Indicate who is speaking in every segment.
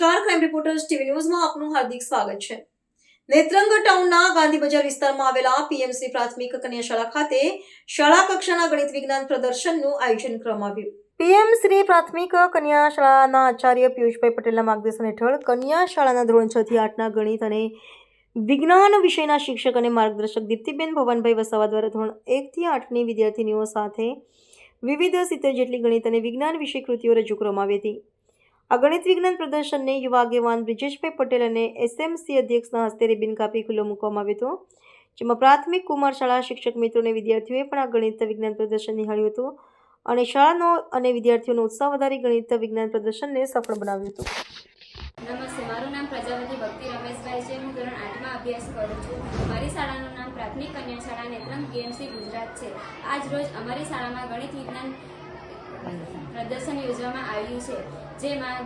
Speaker 1: Crime reporters TV ન્યૂઝમાં આપનું હાર્દિક સ્વાગત છે. નેત્રંગ ટાઉનના ગાંધી બજાર વિસ્તારમાં આવેલા પીએમસી પ્રાથમિક કન્યા શાળા ખાતે શાળા કક્ષાના ગણિત વિજ્ઞાન પ્રદર્શનનું આયોજન કરવામાં આવ્યું. પીએમ શ્રી પ્રાથમિક કન્યા શાળાના આચાર્ય પિયુષભાઈ પટેલના માર્ગદર્શન હેઠળ કન્યા શાળાના ધોરણ છ થી આઠના ગણિત અને વિજ્ઞાન વિષયના શિક્ષક અને માર્ગદર્શક દીપ્તિબેન ભવનભાઈ વસાવા દ્વારા ધોરણ એકથી આઠની વિદ્યાર્થીનીઓ સાથે વિવિધ સિત્તેર જેટલી ગણિત અને વિજ્ઞાન વિષય કૃતિઓ રજૂ કરવામાં આવી હતી. આ ગણિત વિજ્ઞાન પ્રદર્શનને યુવા આગેવાન બ્રિજેશભાઈ પટેલ અને એસએમસી અધ્યક્ષના હસ્તે રિબિન કાપી ખુલ્લો મૂકવામાં આવ્યો હતો, જેમાં પ્રાથમિક કુમાર શાળા શિક્ષક મિત્રો અને વિદ્યાર્થીઓએ પણ આ ગણિત વિજ્ઞાન પ્રદર્શન નિહાળ્યું હતું અને શાળાનો અને વિદ્યાર્થીઓનો ઉત્સાહ વધારી ગણિત વિજ્ઞાન પ્રદર્શનને સફળ બનાવ્યું હતું.
Speaker 2: નમસ્તે, મારું નામ પ્રજાપતિ ભક્તિ રમેશભાઈ છે. હું ધોરણ આઠમાં અભ્યાસ કરું છું. મારી શાળાનું નામ પ્રાથમિક કન્યા શાળા નેત્રંગ બીએમસી ગુજરાત છે. આજ રોજ અમારી શાળામાં ગણિત વિજ્ઞાન પ્રદર્શન યોજવામાં આવ્યું છે, જેમાં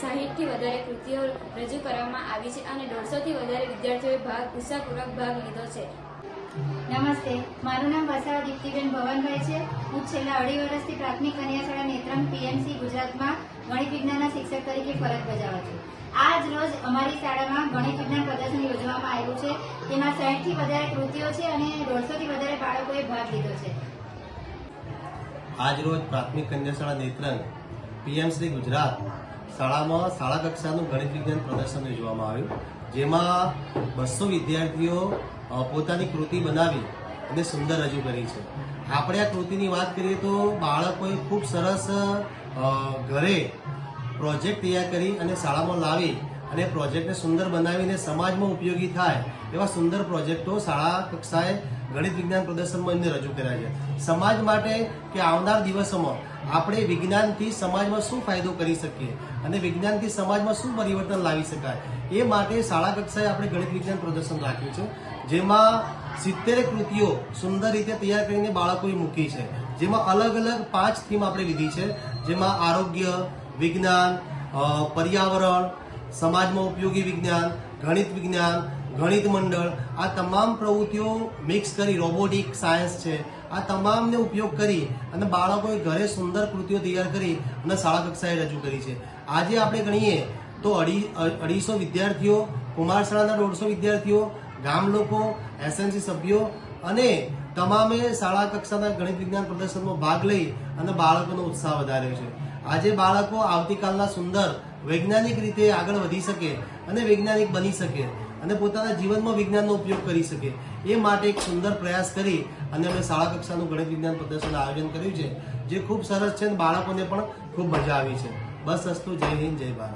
Speaker 2: સાહીઠથી વધારે કૃતિઓ રજૂ કરવામાં આવી છે અને દોઢસોથી વધારે વિદ્યાર્થીઓએ ભાગ, ઉત્સાહપૂર્વક ભાગ લીધો છે.
Speaker 3: નમસ્તે, મારું નામ વસાવા દીપ્તિબેન ભવનભાઈ છે. હું છેલ્લા અઢી વર્ષથી પ્રાથમિક કન્યા શાળા નેત્રંગ પીએમસી ગુજરાતમાં ગણિત વિજ્ઞાનના શિક્ષક તરીકે ફરજ બજાવું છું. આજ રોજ અમારી શાળામાં ગણિત વિજ્ઞાન પ્રદર્શન યોજવામાં આવ્યું છે. તેમાં સાહીઠથી વધારે કૃતિઓ છે અને દોઢસોથી વધારે બાળકોએ ભાગ લીધો છે.
Speaker 4: આજરોજ પ્રાથમિક કન્યા શાળા નેત્રંગ પીએમસી ગુજરાત શાળામાં શાળા કક્ષાનું ગણિત વિજ્ઞાન પ્રદર્શન યોજવામાં આવ્યું, જેમાં બસો વિદ્યાર્થીઓ પોતાની કૃતિ બનાવી અને સુંદર રજૂ કરી છે. આપણે આ કૃતિની વાત કરીએ તો બાળકોએ ખૂબ સરસ ઘરે પ્રોજેક્ટ તૈયાર કરી અને શાળામાં લાવી અને પ્રોજેક્ટને સુંદર બનાવીને સમાજમાં ઉપયોગી થાય એવા સુંદર પ્રોજેક્ટો શાળા કક્ષાએ ગણિત વિજ્ઞાન પ્રદર્શનમાં એમને રજૂ કર્યા છે. સમાજ માટે કે આવનાર દિવસોમાં આપણે વિજ્ઞાનથી સમાજમાં શું ફાયદો કરી શકીએ અને વિજ્ઞાનથી સમાજમાં શું પરિવર્તન લાવી શકાય એ માટે શાળા કક્ષાએ આપણે ગણિત વિજ્ઞાન પ્રદર્શન રાખ્યું છે. જેમાં સિત્તેર કૃતિઓ સુંદર રીતે તૈયાર કરીને બાળકોએ મૂકી છે. જેમાં અલગ અલગ પાંચ થીમ આપણે લીધી છે. જેમાં આરોગ્ય, વિજ્ઞાન પર્યાવરણ સમાજમાં ઉપયોગી વિજ્ઞાન, ગણિત વિજ્ઞાન, ગણિત મંડળ, આ તમામ પ્રવૃત્તિઓ મિક્સ કરી રોબોટિક સાયન્સ છે. આ તમામને ઉપયોગ કરી અને બાળકોએ ઘરે સુંદર કૃતિઓ તૈયાર કરી અને શાળા કક્ષાએ રજૂ કરી છે. આજે આપણે ગણીએ તો અઢી અઢીસો વિદ્યાર્થીઓ કુમાર શાળાના દોઢસો વિદ્યાર્થીઓ, ગામ લોકો એસએનસી સભ્યો અને તમામે શાળા કક્ષાના ગણિત વિજ્ઞાન પ્રદર્શનમાં ભાગ લઈ અને બાળકોનો ઉત્સાહ વધાર્યો છે. આજે બાળકો આવતીકાલના સુંદર, વૈજ્ઞાનિક રીતે આગળ વધી શકે અને વૈજ્ઞાનિક બની શકે અને પોતાના જીવનમાં વિજ્ઞાનનો ઉપયોગ કરી શકે. એ માટે એક સુંદર પ્રયાસ કરી અને અમે શાળા કક્ષાનું ગણિત વિજ્ઞાન પ્રદર્શનનું આયોજન કર્યું છે, જે ખૂબ સરસ છે અને બાળકોને પણ ખૂબ મજા આવી છે. બસ અસ્તુ, જય હિન્દ, જય ભારત.